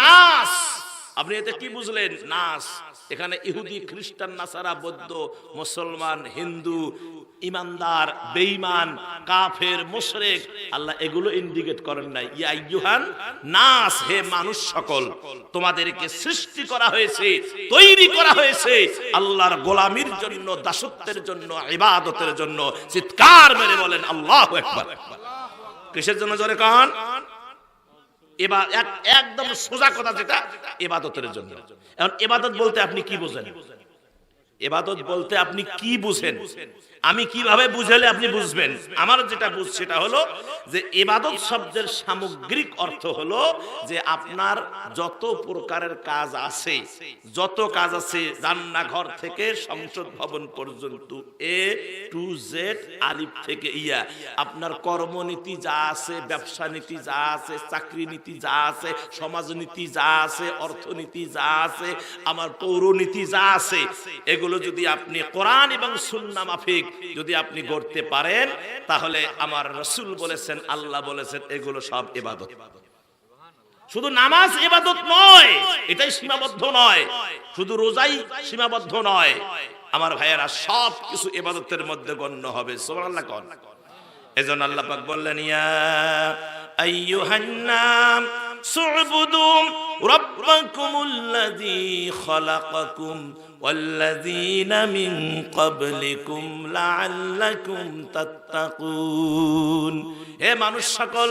নাস। আপনি এতে কি বুঝলেন? নাস। এখানে ইহুদি, খ্রিস্টান, নাসারা, বৌদ্ধ, মুসলমান, হিন্দু, ইমানদার, বেঈমান, কাফের, মুশরিক, আল্লাহ এগুলো ইন্ডিকেট করেন নাই। ইয়াইয়ুহান নাস, হে মানুষ সকল, তোমাদেরকে সৃষ্টি করা হয়েছে, তৈরি করা হয়েছে আল্লাহর গোলামির জন্য, দাসত্বের জন্য, ইবাদতের জন্য। চিৎকার মেরে বলেন, আল্লাহু আকবার। কিসের জন্য জোরে কান? এবার এক- একদম সোজা কথা যেটা এবাদতের জন্য। এখন এবাদত বলতে আপনি কি বোঝেন? এবাদত বলতে আপনি কি বুঝেন? আমি কীভাবে বুঝালে আপনি বুঝবেন? আমার যেটা বুঝ, সেটা হলো যে এবাদত শব্দের সামগ্রিক অর্থ হলো যে আপনার যত প্রকারের কাজ আছে, যত কাজ আছে রান্নাঘর থেকে সংসদ ভবন পর্যন্ত এ টু জেড, আলিফ থেকে ইয়া। আপনার কর্মনীতি যা আছে ব্যবসা নীতি যা আছে চাকরি নীতি যা আছে, সমাজনীতি যা আছে, অর্থনীতি যা আছে, আমার পৌরনীতি যা আছে, এগুলো যদি আপনি কোরআন এবং সুন্না মাফিক যদি আপনি গড়তে পারেন, তাহলে আমার রসুল বলেছেন, আল্লাহ বলেছেন, এগুলো সব ইবাদত। শুধু নামাজ ইবাদত নয়, এটাই সীমাবদ্ধ নয়, শুধু রোজাই সীমাবদ্ধ নয়। আমার ভাইয়েরা, সব কিছু ইবাদতের মধ্যে গণ্য হবে, সুবহানাল্লাহ কোন। এজন্য আল্লাহ পাক বললেন, ইয়া আইয়ুহান নাম সুবুদু রাব্বাকুমুল্লাযী খালাকাকুম والذين من قبلكم لعلكم تتقون হে মানুষ সকল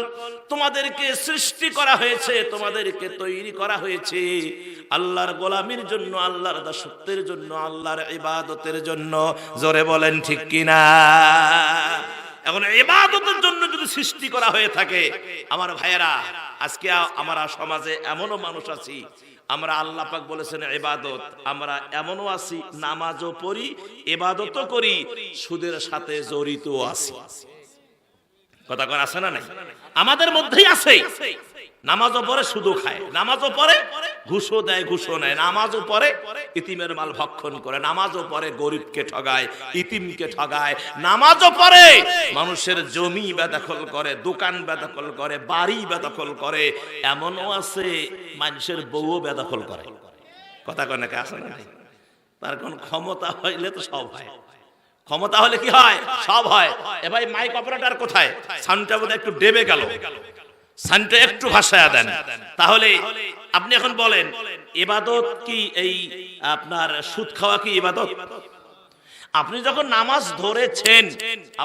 তোমাদেরকে সৃষ্টি করা হয়েছে তোমাদেরকে তৈরি করা হয়েছে আল্লাহর গোলামির জন্য আল্লাহর দাসত্বের জন্য আল্লাহর ইবাদতের জন্য জোরে বলেন ঠিক কিনা এখন ইবাদতের জন্য যদি সৃষ্টি করা হয়ে থাকে, আমার ভাইয়েরা, আজকে আমরা সমাজে এমনও মানুষ আছি, আমরা আল্লাহ পাক বলেছেন ইবাদত, আমরা এমনও আছি, নামাজও পড়ি, ইবাদতও করি, সুদের সাথে জড়িত আছি। কথা কর আছে না নাই? আমাদের মধ্যেই আছে। নামাজও পরে শুধু খায়। নামাজও পরে ঘুষও দেয়, ঘুষও নেয়। নামাজও পরে ইতিমের মাল ভক্ষণ করে। নামাজও পরে গরিবকে ঠগায়, ইতিমকে ঠগায়। নামাজও পরে মানুষের জমি বেদখল করে, দোকান বেদখল করে, বাড়ি বেদখল করে। এমনও আছে, মানুষের বউও বেদখল করে। কথা কয় নাকি আছে না? তার কোন ক্ষমতা হইলে তো সব হয়। ক্ষমতা হলে কি হয়? সব হয়। এ ভাই মাইক অপারেটর কোথায়? সাউন্ডটা বোধহয় একটু ডেবে গেল। সাউন্ডটা একটু ভাষায় দেন। তাহলে আপনি এখন বলেন এবাদত কি এই আপনার সুদ খাওয়া কি ইবাদত? আপনি যখন নামাজ ধরেছেন,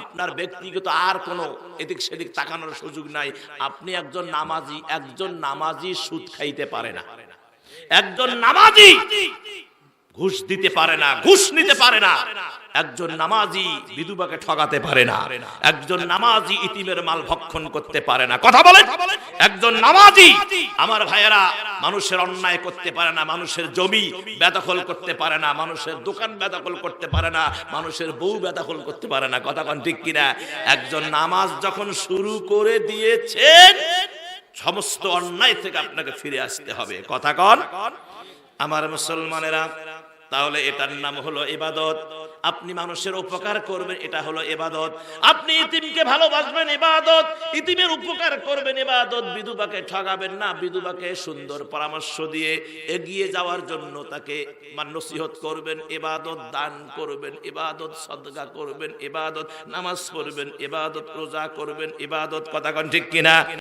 আপনার ব্যক্তিগত আর কোনো এদিক সেদিক তাকানোর সুযোগ নাই। আপনি একজন নামাজি একজন নামাজি সুদ খাইতে পারে না। একজন নামাজি ঘুষ দিতে পারে না, ঘুষ নিতে পারে না। একজন নামাজি বিধবাকে ঠগাতে পারে না। একজন নামাজি ইতিমের মাল ভক্ষণ করতে পারে না। কথা বলেন। একজন নামাজি আমার ভাইয়েরা, মানুষের অন্যায় করতে পারে না, মানুষের জমি বেদখল করতে পারে না, মানুষের দোকান বেদখল করতে পারে না, মানুষের বউ বেদখল করতে পারে না। কথা কন ঠিক কিনা? একজন নামাজ যখন শুরু করে দিয়েছেন, সমস্ত অন্যায় থেকে আপনাকে ফিরে আসতে হবে। কথা কন। আমার মুসলমানেরা, তাহলে এটার নাম হলো ইবাদত। আপনি মানুষের উপকার করবেন, এটা হলো ইবাদত। আপনি ইতিমকে ভালোবাসবেন, ইবাদত। ইতিমের উপকার করবেন, ইবাদত। বিধবাকে ঠগাবেন না, বিধবাকে সুন্দর পরামর্শ দিয়ে এগিয়ে যাওয়ার জন্য তাকে নসিহত করবেন, ইবাদত দান করবেন, ইবাদত সদকা করবেন, ইবাদত নামাজ পড়বেন, ইবাদত রোজা করবেন, ইবাদত, কথা ঠিক কিনা?